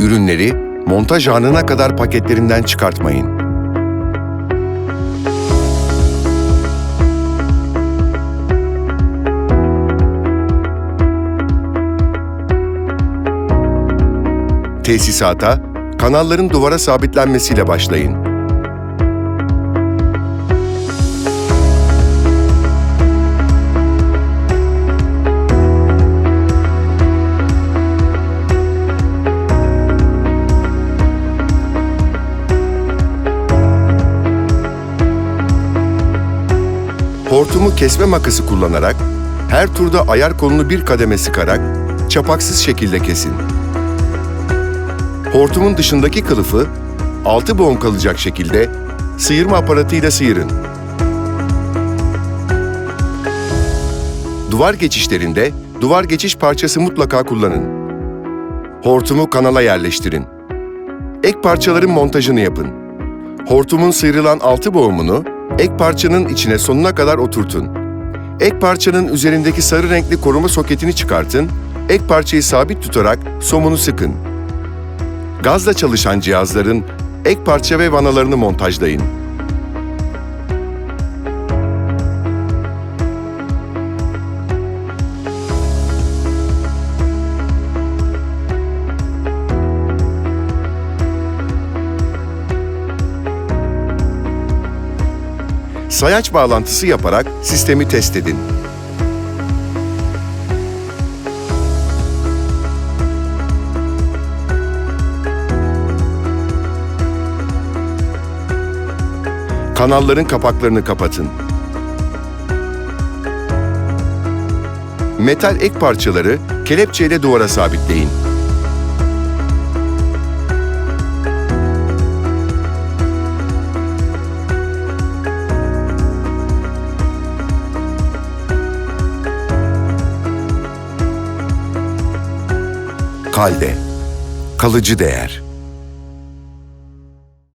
Ürünleri montaj anına kadar paketlerinden çıkartmayın. Tesisata, kanalların duvara sabitlenmesiyle başlayın. Hortumu kesme makası kullanarak her turda ayar kolunu bir kademe sıkarak çapaksız şekilde kesin. Hortumun dışındaki kılıfı altı boğum kalacak şekilde sıyırma aparatıyla sıyırın. Duvar geçişlerinde duvar geçiş parçası mutlaka kullanın. Hortumu kanala yerleştirin. Ek parçaların montajını yapın. Hortumun sıyrılan altı boğumunu ek parçanın içine sonuna kadar oturtun. Ek parçanın üzerindeki sarı renkli koruma soketini çıkartın, ek parçayı sabit tutarak somunu sıkın. Gazla çalışan cihazların ek parça ve vanalarını montajlayın. Sayaç bağlantısı yaparak sistemi test edin. Kanalların kapaklarını kapatın. Metal ek parçaları kelepçeyle duvara sabitleyin. Kalde. Kalıcı değer.